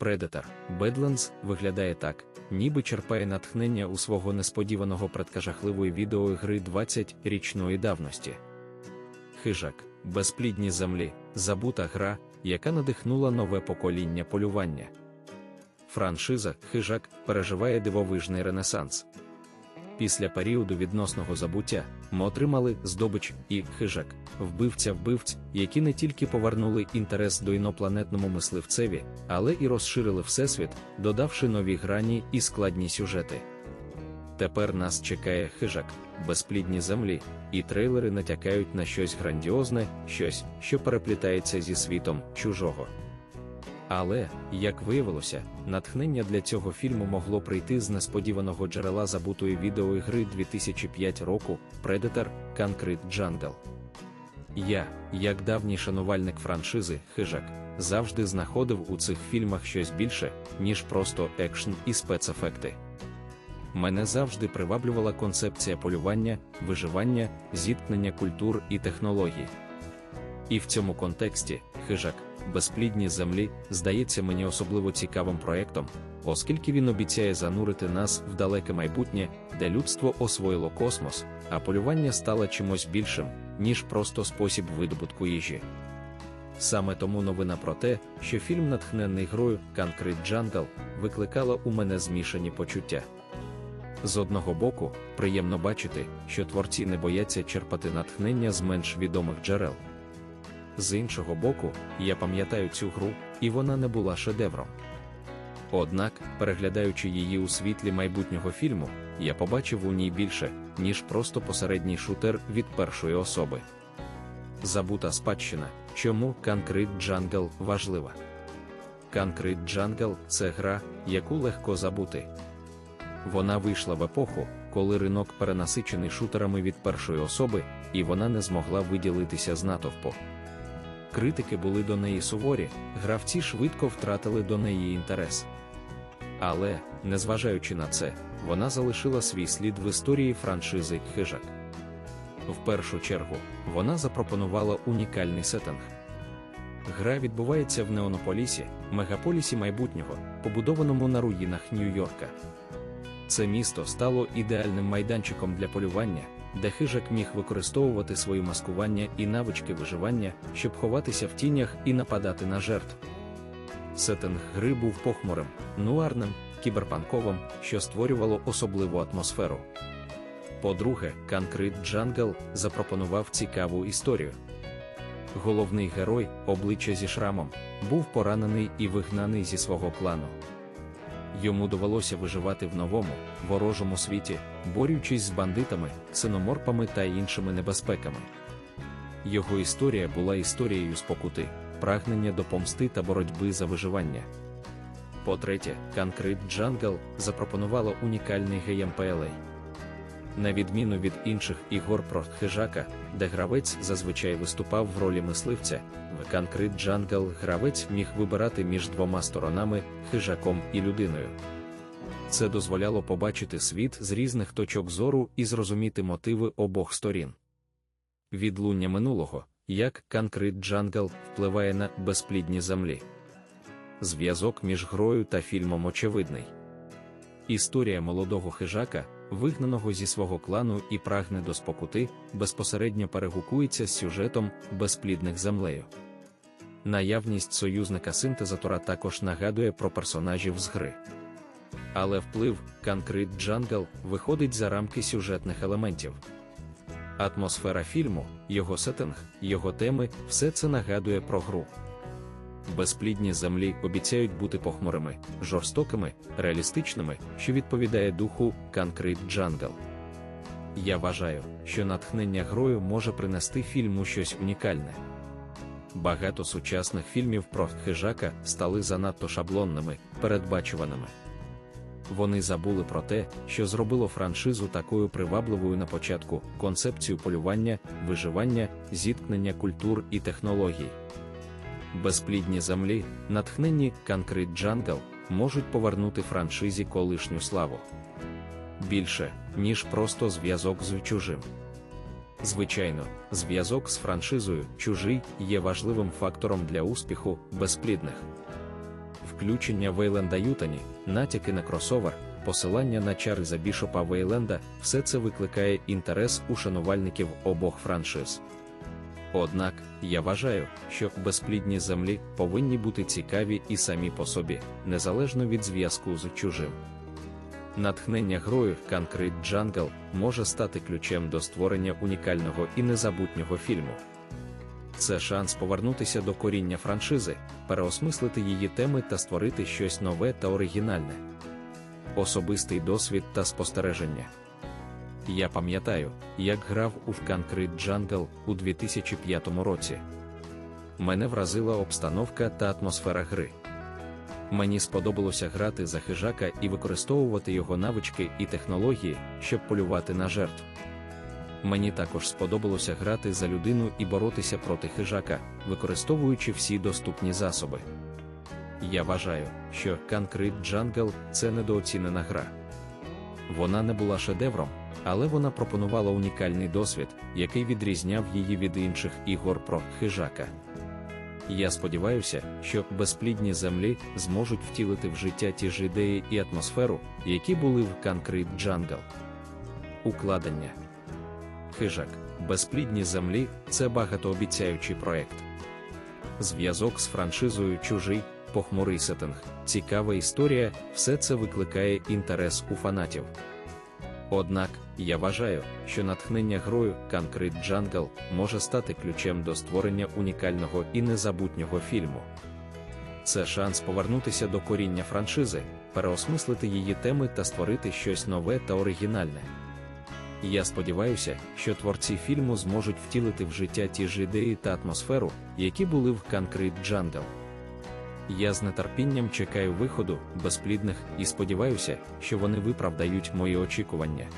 Predator Badlands виглядає так, ніби черпає натхнення у свого несподіваного предкажахливої відеоігри 20-річної давності. Хижак, безплідні землі, забута гра, яка надихнула нове покоління полювання. Франшиза Хижак переживає дивовижний ренесанс. Після періоду відносного забуття ми отримали здобич і хижак, вбивця вбивць, які не тільки повернули інтерес до інопланетному мисливцеві, але і розширили всесвіт, додавши нові грані і складні сюжети. Тепер нас чекає хижак, безплідні землі, і трейлери натякають на щось грандіозне, щось, що переплітається зі світом чужого. Але, як виявилося, натхнення для цього фільму могло прийти з несподіваного джерела забутої відеоігри 2005 року Predator Concrete Jungle. Я, як давній шанувальник франшизи Хижак, завжди знаходив у цих фільмах щось більше, ніж просто екшн і спецефекти. Мене завжди приваблювала концепція полювання, виживання, зіткнення культур і технологій. І в цьому контексті хижак, безплідні землі, здається мені особливо цікавим проєктом, оскільки він обіцяє занурити нас в далеке майбутнє, де людство освоїло космос, а полювання стало чимось більшим, ніж просто спосіб видобутку їжі. Саме тому новина про те, що фільм, натхнений грою Concrete Jungle, викликала у мене змішані почуття. З одного боку, приємно бачити, що творці не бояться черпати натхнення з менш відомих джерел. З іншого боку, я пам'ятаю цю гру, і вона не була шедевром. Однак, переглядаючи її у світлі майбутнього фільму, я побачив у ній більше, ніж просто посередній шутер від першої особи. Забута спадщина, чому Concrete Jungle важлива. Concrete Jungle – це гра, яку легко забути. Вона вийшла в епоху, коли ринок перенасичений шутерами від першої особи, і вона не змогла виділитися з натовпу. Критики були до неї суворі, гравці швидко втратили до неї інтерес. Але, незважаючи на це, вона залишила свій слід в історії франшизи Хижак. В першу чергу, вона запропонувала унікальний сеттинг. Гра відбувається в Неонополісі, мегаполісі майбутнього, побудованому на руїнах Нью-Йорка. Це місто стало ідеальним майданчиком для полювання, де хижак міг використовувати свої маскування і навички виживання, щоб ховатися в тінях і нападати на жертв. Сеттинг гри був похмурим, нуарним, кіберпанковим, що створювало особливу атмосферу. По-друге, Concrete Jungle запропонував цікаву історію. Головний герой, обличчя зі шрамом, був поранений і вигнаний зі свого клану. Йому довелося виживати в новому, ворожому світі, борючись з бандитами, синоморпами та іншими небезпеками. Його історія була історією спокути, прагнення до помсти та боротьби за виживання. По-третє, Concrete Jungle запропонувала унікальний геймплей. На відміну від інших ігор про хижака, де гравець зазвичай виступав в ролі мисливця, в Concrete Jungle гравець міг вибирати між двома сторонами хижаком і людиною. Це дозволяло побачити світ з різних точок зору і зрозуміти мотиви обох сторін. Відлуння минулого, як Concrete Jungle впливає на безплідні землі. Зв'язок між грою та фільмом очевидний. Історія молодого хижака вигнаного зі свого клану і прагне до спокути, безпосередньо перегукується з сюжетом безплідних землею. Наявність союзника синтезатора також нагадує про персонажів з гри. Але вплив Concrete Jungle виходить за рамки сюжетних елементів. Атмосфера фільму, його сеттинг, його теми все це нагадує про гру безплідні землі обіцяють бути похмурими, жорстокими, реалістичними, що відповідає духу Concrete Jungle. Я вважаю, що натхнення грою може принести фільму щось унікальне. Багато сучасних фільмів про хижака стали занадто шаблонними, передбачуваними. Вони забули про те, що зробило франшизу такою привабливою на початку концепцію полювання, виживання, зіткнення культур і технологій безплідні землі, натхненні Concrete Jungle можуть повернути франшизі колишню славу. Більше, ніж просто зв'язок з чужим. Звичайно, зв'язок з франшизою чужий є важливим фактором для успіху безплідних. Включення Вейленда Ютані, натяки на кросовер, посилання на Чарльза Бішопа Вейленда, все це викликає інтерес у шанувальників обох франшиз. Однак, я вважаю, що безплідні землі повинні бути цікаві і самі по собі, незалежно від зв'язку з чужим. Натхнення грою Concrete Jungle може стати ключем до створення унікального і незабутнього фільму. Це шанс повернутися до коріння франшизи, переосмислити її теми та створити щось нове та оригінальне. Особистий досвід та спостереження. Я пам'ятаю, як грав у Concrete Jungle у 2005 році. Мене вразила обстановка та атмосфера гри. Мені сподобалося грати за хижака і використовувати його навички і технології, щоб полювати на жертв. Мені також сподобалося грати за людину і боротися проти хижака, використовуючи всі доступні засоби. Я вважаю, що Concrete Jungle – це недооцінена гра. Вона не була шедевром, але вона пропонувала унікальний досвід, який відрізняв її від інших ігор про хижака. Я сподіваюся, що безплідні землі зможуть втілити в життя ті ж ідеї і атмосферу, які були в Concrete Jungle. Укладення Хижак, безплідні землі це багатообіцяючий проект. Зв'язок з франшизою чужий, похмурий сеттинг, цікава історія, все це викликає інтерес у фанатів. Однак, я вважаю, що натхнення грою Concrete Jungle може стати ключем до створення унікального і незабутнього фільму. Це шанс повернутися до коріння франшизи, переосмислити її теми та створити щось нове та оригінальне. Я сподіваюся, що творці фільму зможуть втілити в життя ті ж ідеї та атмосферу, які були в Concrete Jungle. Я з нетерпінням чекаю виходу безплідних і сподіваюся, що вони виправдають мої очікування.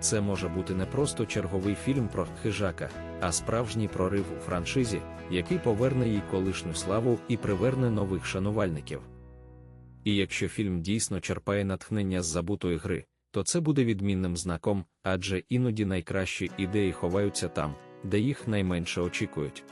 Це може бути не просто черговий фільм про хижака, а справжній прорив у франшизі, який поверне їй колишню славу і приверне нових шанувальників. І якщо фільм дійсно черпає натхнення з забутої гри, то це буде відмінним знаком, адже іноді найкращі ідеї ховаються там, де їх найменше очікують.